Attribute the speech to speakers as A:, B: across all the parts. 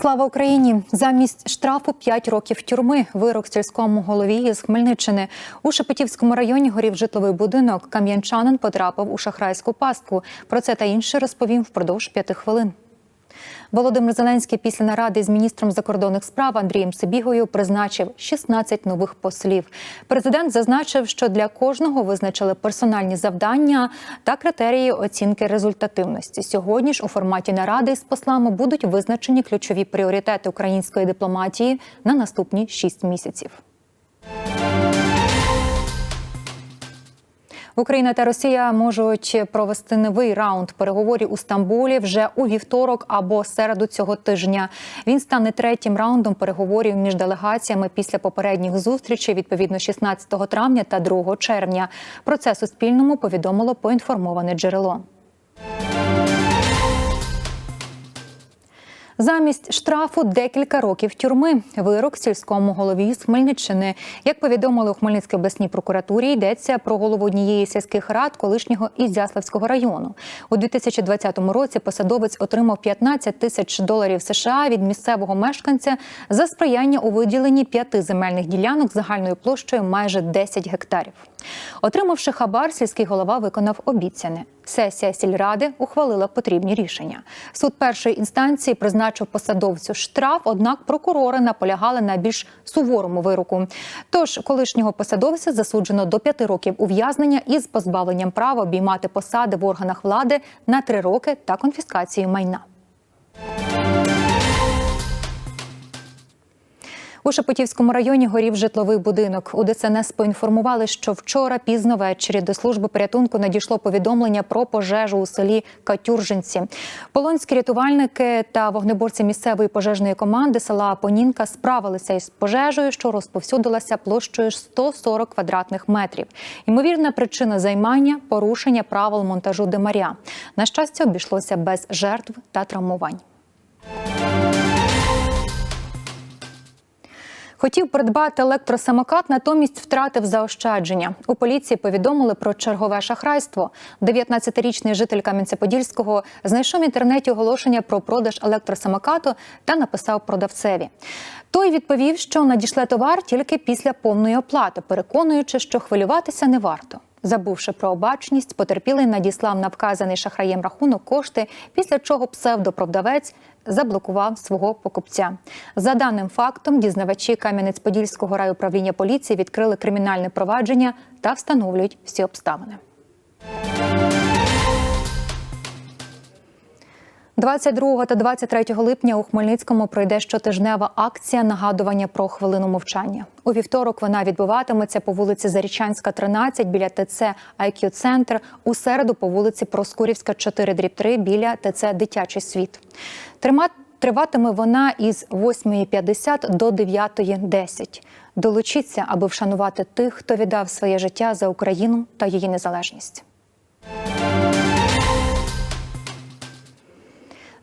A: Слава Україні! Замість штрафу 5 років тюрми. Вирок сільському голові із Хмельниччини. У Шепетівському районі горів житловий будинок. Кам'янчанин потрапив у шахрайську пастку. Про це та інше розповім впродовж п'яти хвилин. Володимир Зеленський після наради з міністром закордонних справ Андрієм Сибігою призначив 16 нових послів. Президент зазначив, що для кожного визначили персональні завдання та критерії оцінки результативності. Сьогодні ж у форматі наради з послами будуть визначені ключові пріоритети української дипломатії на наступні 6 місяців. Україна та Росія можуть провести новий раунд переговорів у Стамбулі вже у вівторок або середу цього тижня. Він стане третім раундом переговорів між делегаціями після попередніх зустрічей, відповідно 16 травня та 2 червня. Про це Суспільному повідомило поінформоване джерело. Замість штрафу декілька років тюрми. Вирок сільському голові з Хмельниччини. Як повідомили у Хмельницькій обласній прокуратурі, йдеться про голову однієї сільських рад колишнього Ізяславського району. У 2020 році посадовець отримав 15 тисяч доларів США від місцевого мешканця за сприяння у виділенні п'яти земельних ділянок загальною площею майже 10 гектарів. Отримавши хабар, сільський голова виконав обіцяне. Сесія сільради ухвалила потрібні рішення. Суд першої інстанції призначив посадовцю штраф, однак прокурори наполягали на більш суворому вироку. Тож колишнього посадовця засуджено до п'яти років ув'язнення із позбавленням права обіймати посади в органах влади на три роки та конфіскацією майна. У Шепетівському районі горів житловий будинок. У ДСНС поінформували, що вчора пізно ввечері до служби порятунку надійшло повідомлення про пожежу у селі Катюржинці. Полонські рятувальники та вогнеборці місцевої пожежної команди села Понінка справилися із пожежею, що розповсюдилася площею 140 квадратних метрів. Ймовірна причина займання порушення правил монтажу димаря. На щастя, обійшлося без жертв та травмувань. Хотів придбати електросамокат, натомість втратив заощадження. У поліції повідомили про чергове шахрайство. 19-річний житель Кам'янця-Подільського знайшов в інтернеті оголошення про продаж електросамокату та написав продавцеві. Той відповів, що надішле товар тільки після повної оплати, переконуючи, що хвилюватися не варто. Забувши про обачність, потерпілий надіслав на вказаний шахраєм рахунок кошти, після чого псевдопродавець заблокував свого покупця. За даним фактом, дізнавачі Кам'янець-Подільського райуправління поліції відкрили кримінальне провадження та встановлюють всі обставини. 22 та 23 липня у Хмельницькому пройде щотижнева акція нагадування про хвилину мовчання. У вівторок вона відбуватиметься по вулиці Зарічанська, 13 біля ТЦ IQ Центр. У середу по вулиці Проскурівська, 4 дріб 3 біля ТЦ Дитячий світ. Тримат Триватиме вона із 8.50 до 9.10. Долучіться, аби вшанувати тих, хто віддав своє життя за Україну та її незалежність.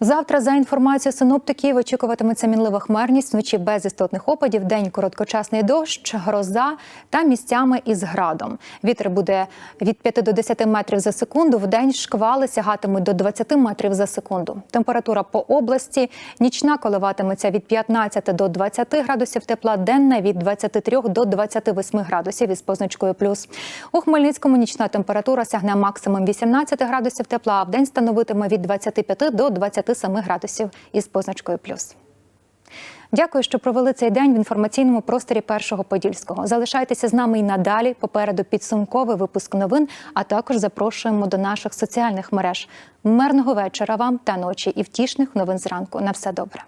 A: Завтра, за інформацією синоптиків, очікуватиметься мінлива хмарність, вночі без істотних опадів, день короткочасний дощ, гроза та місцями із градом. Вітер буде від 5 до 10 метрів за секунду. В день шквали сягатимуть до 20 метрів за секунду. Температура по області нічна коливатиметься від 15 до 20 градусів тепла, денна від 23 до 28 градусів із позначкою плюс. У Хмельницькому нічна температура сягне максимум 18 градусів тепла, а в день становитиме від 25 до 20 27 градусів із позначкою плюс. Дякую, що провели цей день в інформаційному просторі першого подільського. Залишайтеся з нами і надалі. Попереду підсумковий випуск новин, а також запрошуємо до наших соціальних мереж. Мирного вечора вам та ночі і втішних новин зранку. На все добре.